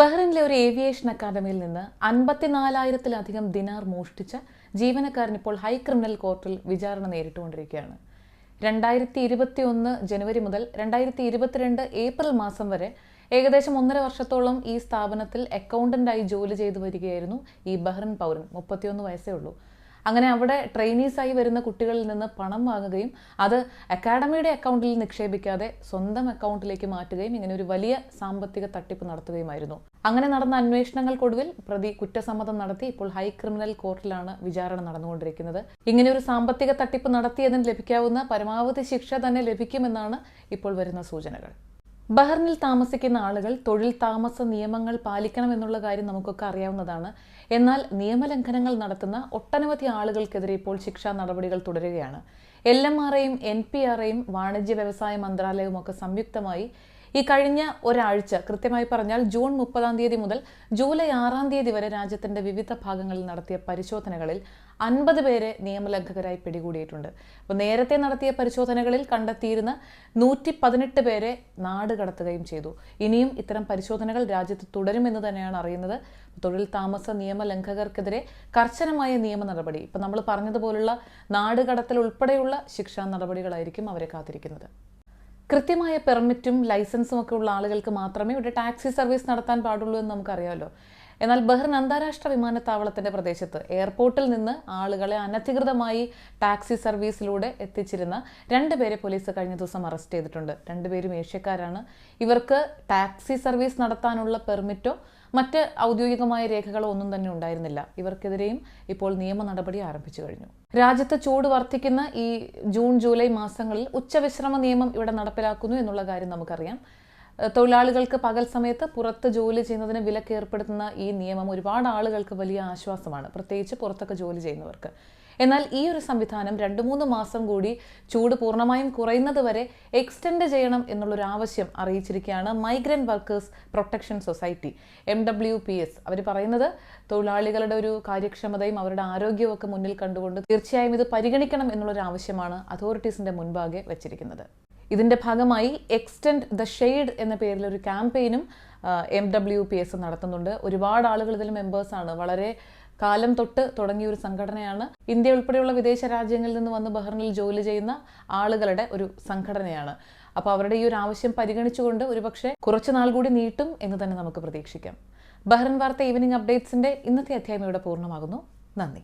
ബഹ്റിനിലെ ഒരു ഏവിയേഷൻ അക്കാദമിയിൽ നിന്ന് അൻപത്തിനാലായിരത്തിലധികം ദിനാർ മോഷ്ടിച്ച ജീവനക്കാരൻ ഇപ്പോൾ ഹൈ ക്രിമിനൽ കോർട്ടിൽ വിചാരണ നേരിട്ടുകൊണ്ടിരിക്കുകയാണ്. രണ്ടായിരത്തി ഇരുപത്തി ഒന്ന് ജനുവരി മുതൽ രണ്ടായിരത്തി ഇരുപത്തിരണ്ട് ഏപ്രിൽ മാസം വരെ ഏകദേശം ഒന്നര വർഷത്തോളം ഈ സ്ഥാപനത്തിൽ അക്കൗണ്ടന്റായി ജോലി ചെയ്തു വരികയായിരുന്നു ഈ ബഹ്റിൻ പൗരൻ. മുപ്പത്തിയൊന്ന് വയസ്സേ ഉള്ളൂ. അങ്ങനെ അവിടെ ട്രെയിനീസായി വരുന്ന കുട്ടികളിൽ നിന്ന് പണം വാങ്ങുകയും അത് അക്കാഡമിയുടെ അക്കൗണ്ടിൽ നിക്ഷേപിക്കാതെ സ്വന്തം അക്കൗണ്ടിലേക്ക് മാറ്റുകയും ഇങ്ങനെ ഒരു വലിയ സാമ്പത്തിക തട്ടിപ്പ് നടത്തുകയുമായിരുന്നു. അങ്ങനെ നടന്ന അന്വേഷണങ്ങൾക്കൊടുവിൽ പ്രതി കുറ്റസമ്മതം നടത്തി ഇപ്പോൾ ഹൈ ക്രിമിനൽ കോർട്ടിലാണ് വിചാരണ നടന്നുകൊണ്ടിരിക്കുന്നത്. ഇങ്ങനെ ഒരു സാമ്പത്തിക തട്ടിപ്പ് നടത്തിയതിന് ലഭിക്കാവുന്ന പരമാവധി ശിക്ഷ തന്നെ ലഭിക്കുമെന്നാണ് ഇപ്പോൾ വരുന്ന സൂചനകൾ. ബഹ്റിനിൽ താമസിക്കുന്ന ആളുകൾ തൊഴിൽ താമസ നിയമങ്ങൾ പാലിക്കണമെന്നുള്ള കാര്യം നമുക്കൊക്കെ അറിയാവുന്നതാണ്. എന്നാൽ നിയമലംഘനങ്ങൾ നടത്തുന്ന ഒട്ടനവധി ആളുകൾക്കെതിരെ ഇപ്പോൾ ശിക്ഷാ നടപടികൾ തുടരുകയാണ്. എൽ എം ആറേയും എൻ പി ആറേയും വാണിജ്യ വ്യവസായ മന്ത്രാലയവും ഒക്കെ സംയുക്തമായി ഈ കഴിഞ്ഞ ഒരാഴ്ച കൃത്യമായി പറഞ്ഞാൽ ജൂൺ മുപ്പതാം തീയതി മുതൽ ജൂലൈ ആറാം തീയതി വരെ രാജ്യത്തിന്റെ വിവിധ ഭാഗങ്ങളിൽ നടത്തിയ പരിശോധനകളിൽ അൻപത് പേരെ നിയമലംഘകരായി പിടികൂടിയിട്ടുണ്ട്. അപ്പോൾ നേരത്തെ നടത്തിയ പരിശോധനകളിൽ കണ്ടെത്തിയിരുന്ന നൂറ്റി പതിനെട്ട് പേരെ നാട് കടത്തുകയും ചെയ്തു. ഇനിയും ഇത്തരം പരിശോധനകൾ രാജ്യത്ത് തുടരുമെന്ന് തന്നെയാണ് അറിയുന്നത്. തൊഴിൽ താമസ നിയമലംഘകർക്കെതിരെ കർശനമായ നിയമ നടപടി. ഇപ്പം നമ്മൾ പറഞ്ഞതുപോലുള്ള നാട് കടത്തൽ ഉൾപ്പെടെയുള്ള ശിക്ഷാ നടപടികളായിരിക്കും അവരെ കാത്തിരിക്കുന്നത്. കൃത്യമായ പെർമിറ്റും ലൈസൻസും ഒക്കെ ഉള്ള ആളുകൾക്ക് മാത്രമേ ഇവിടെ ടാക്സി സർവീസ് നടത്താൻ പാടുള്ളൂ എന്ന് നമുക്കറിയാമല്ലോ. എന്നാൽ ബഹ്റിൻ അന്താരാഷ്ട്ര വിമാനത്താവളത്തിന്റെ പ്രദേശത്ത് എയർപോർട്ടിൽ നിന്ന് ആളുകളെ അനധികൃതമായി ടാക്സി സർവീസിലൂടെ എത്തിച്ചിരുന്ന രണ്ടുപേരെ പോലീസ് കഴിഞ്ഞ ദിവസം അറസ്റ്റ് ചെയ്തിട്ടുണ്ട്. രണ്ടുപേരും ഏഷ്യക്കാരാണ്. ഇവർക്ക് ടാക്സി സർവീസ് നടത്താനുള്ള പെർമിറ്റോ മറ്റ് ഔദ്യോഗികമായ രേഖകളോ ഒന്നും തന്നെ ഉണ്ടായിരുന്നില്ല. ഇവർക്കെതിരെയും ഇപ്പോൾ നിയമ നടപടി ആരംഭിച്ചു കഴിഞ്ഞു. രാജ്യത്ത് ചൂട് വർദ്ധിക്കുന്ന ഈ ജൂൺ ജൂലൈ മാസങ്ങളിൽ ഉച്ചവിശ്രമ നിയമം ഇവിടെ നടപ്പിലാക്കുന്നു എന്നുള്ള കാര്യം നമുക്കറിയാം. തൊഴിലാളികൾക്ക് പകൽ സമയത്ത് പുറത്ത് ജോലി ചെയ്യുന്നതിന് വിലക്ക് ഏർപ്പെടുത്തുന്ന ഈ നിയമം ഒരുപാട് ആളുകൾക്ക് വലിയ ആശ്വാസമാണ്. പ്രത്യേകിച്ച് പുറത്തൊക്കെ ജോലി ചെയ്യുന്നവർക്ക്. എന്നാൽ ഈ ഒരു സംവിധാനം രണ്ട് മൂന്ന് മാസം കൂടി ചൂട് പൂർണമായും കുറയുന്നത് വരെ എക്സ്റ്റെൻഡ് ചെയ്യണം എന്നുള്ളൊരു ആവശ്യം അറിയിച്ചിരിക്കുകയാണ് migrant workers protection society M W P S. അവർ പറയുന്നത് തൊഴിലാളികളുടെ ഒരു കാര്യക്ഷമതയും അവരുടെ ആരോഗ്യവും ഒക്കെ മുന്നിൽ കണ്ടുകൊണ്ട് തീർച്ചയായും ഇത് പരിഗണിക്കണം എന്നുള്ളൊരു ആവശ്യമാണ് അതോറിറ്റീസിന്റെ മുൻപാകെ വെച്ചിരിക്കുന്നത്. ഇതിന്റെ ഭാഗമായി എക്സ്റ്റെൻഡ് ദ ഷെയ്ഡ് എന്ന പേരിൽ ഒരു ക്യാമ്പയിനും എം ഡബ്ല്യു പി എസ് നടത്തുന്നുണ്ട്. ഒരുപാട് ആളുകൾ ഇതിൽ മെമ്പേഴ്സാണ് വളരെ കാലം തൊട്ട് തുടങ്ങിയ ഒരു സംഘടനയാണ്. ഇന്ത്യ ഉൾപ്പെടെയുള്ള വിദേശ രാജ്യങ്ങളിൽ നിന്ന് വന്ന് ബഹ്റിനിൽ ജോലി ചെയ്യുന്ന ആളുകളുടെ ഒരു സംഘടനയാണ്. അപ്പോൾ അവരുടെ ഈ ഒരു ആവശ്യം പരിഗണിച്ചുകൊണ്ട് ഒരുപക്ഷെ കുറച്ച് നാൾ കൂടി നീട്ടും എന്ന് തന്നെ നമുക്ക് പ്രതീക്ഷിക്കാം. ബഹ്റിൻ വാർത്ത ഈവനിങ് അപ്ഡേറ്റ്സിന്റെ ഇന്നത്തെ അധ്യായം ഇവിടെ പൂർണമാകുന്നു. നന്ദി.